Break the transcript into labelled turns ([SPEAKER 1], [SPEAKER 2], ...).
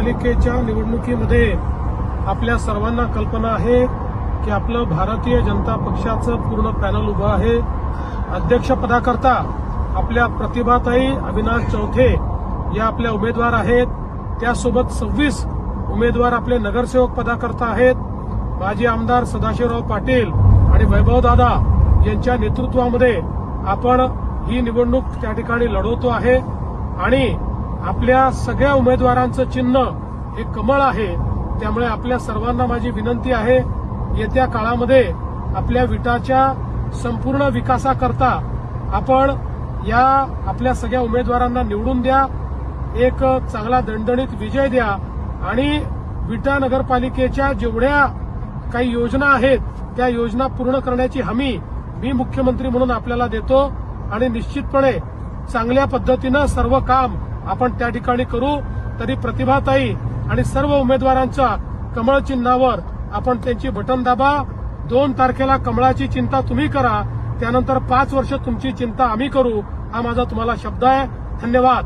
[SPEAKER 1] महापालिकेच्या निवडणुकीमध्ये आपल्या सर्वांना कल्पना आहे की आपलं भारतीय जनता पक्षाचं पूर्ण पॅनल उभं आहे. अध्यक्षपदाकरता आपल्या प्रतिभाताई अविनाश चौथे या आपल्या उमेदवार आहेत. त्यासोबत सव्वीस उमेदवार आपले नगरसेवक पदाकरता आहेत. माजी आमदार सदाशिवराव पाटील आणि वैभवदादा यांच्या नेतृत्वामध्ये आपण ही निवडणूक त्या ठिकाणी लढवतो आहे. आणि आपल्या सगळ्या उमेदवारांचं चिन्ह हे कमळ आहे. त्यामुळे आपल्या सर्वांना माझी विनंती आहे येत्या काळामध्ये आपल्या विटाच्या संपूर्ण विकासाकरता आपण या आपल्या सगळ्या उमेदवारांना निवडून द्या. एक चांगला दणदणीत विजय द्या. आणि विटा नगरपालिकेच्या जेवढ्या काही योजना आहेत त्या योजना पूर्ण करण्याची हमी मी मुख्यमंत्री म्हणून आपल्याला देतो. आणि निश्चितपणे चांगल्या पद्धतीनं सर्व काम आपण त्या ठिकाणी करू तरी प्रतिभाताई आणि सर्व उमेदवारांच्या कमळ चिन्हावर आपण त्यांची बटन दाबा. दोन तारखेला कमळाची चिंता तुम्ही करा त्यानंतर पाच वर्ष तुमची चिंता आम्ही करू हा माझा तुम्हाला शब्द आहे. धन्यवाद.